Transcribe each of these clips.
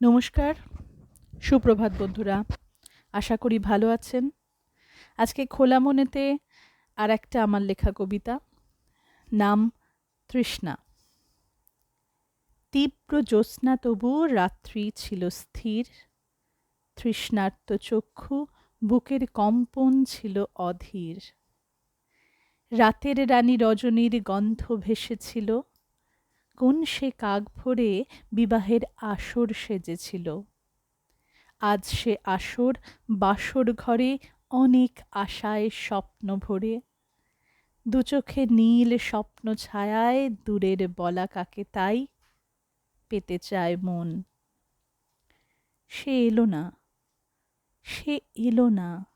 নমস্কার, সুপ্রভাত বন্ধুরা, আশা করি ভালো আছেন। আজকে খোলা মনেতে আর একটা আমার লেখা কবিতা, নাম তৃষ্ণা। তীব্র জ্যোৎস্না তবু রাত্রি ছিল স্থির, তৃষ্ণার্ত চক্ষু বুকের কম্পন ছিল অধীর। রাতের রানী রজনীর গন্ধ ভেসেছিল কোন সে কাক ভরে বিবাহের আসর সেজেছিল? আজ সে আসর বাসর ঘরে অনেক আশায় স্বপ্ন ভরে। দু চোখে নীল স্বপ্ন ছায়ায় দূরের বলা কাকে তাই? পেতে চায় মন। সে এলো না। সে এলো না।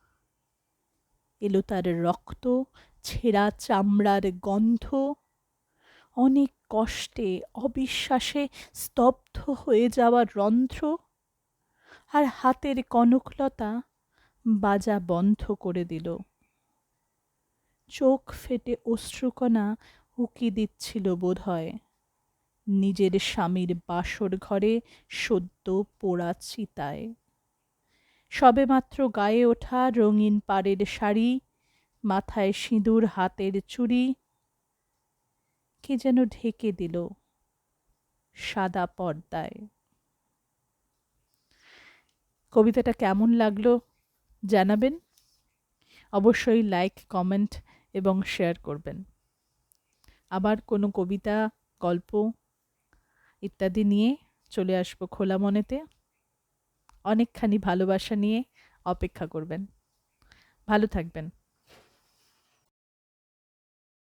এলো তার রক্ত, ছেঁড়া চামড়ার গন্ধ অনেক কষ্টে, অবিশ্বাসে স্তব্ধ হয়ে যাওয়া রন্ধ্র আর হাতের কনকলতা বাজা বন্ধ করে দিল। চোখ ফেটে অশ্রুকণা উকি দিচ্ছিল বোধ হয় নিজের স্বামীর বাসর ঘরে সদ্য পোড়া চিতায়। সবেমাত্র গায়ে ওঠা রঙিন পাড়ের শাড়ি, মাথায় সিঁদুর, হাতের চুড়ি কে যেন ঢেকে দিল সাদা পর্দায়। কবিতাটা কেমন লাগল জানাবেন? অবশ্যই লাইক, কমেন্ট এবং শেয়ার করবেন। আবার কোনো কবিতা, গল্প ইত্যাদি নিয়ে চলে আসব খোলা মনেতে। অনেকখানি ভালোবাসা নিয়ে অপেক্ষা করবেন। ভালো থাকবেন।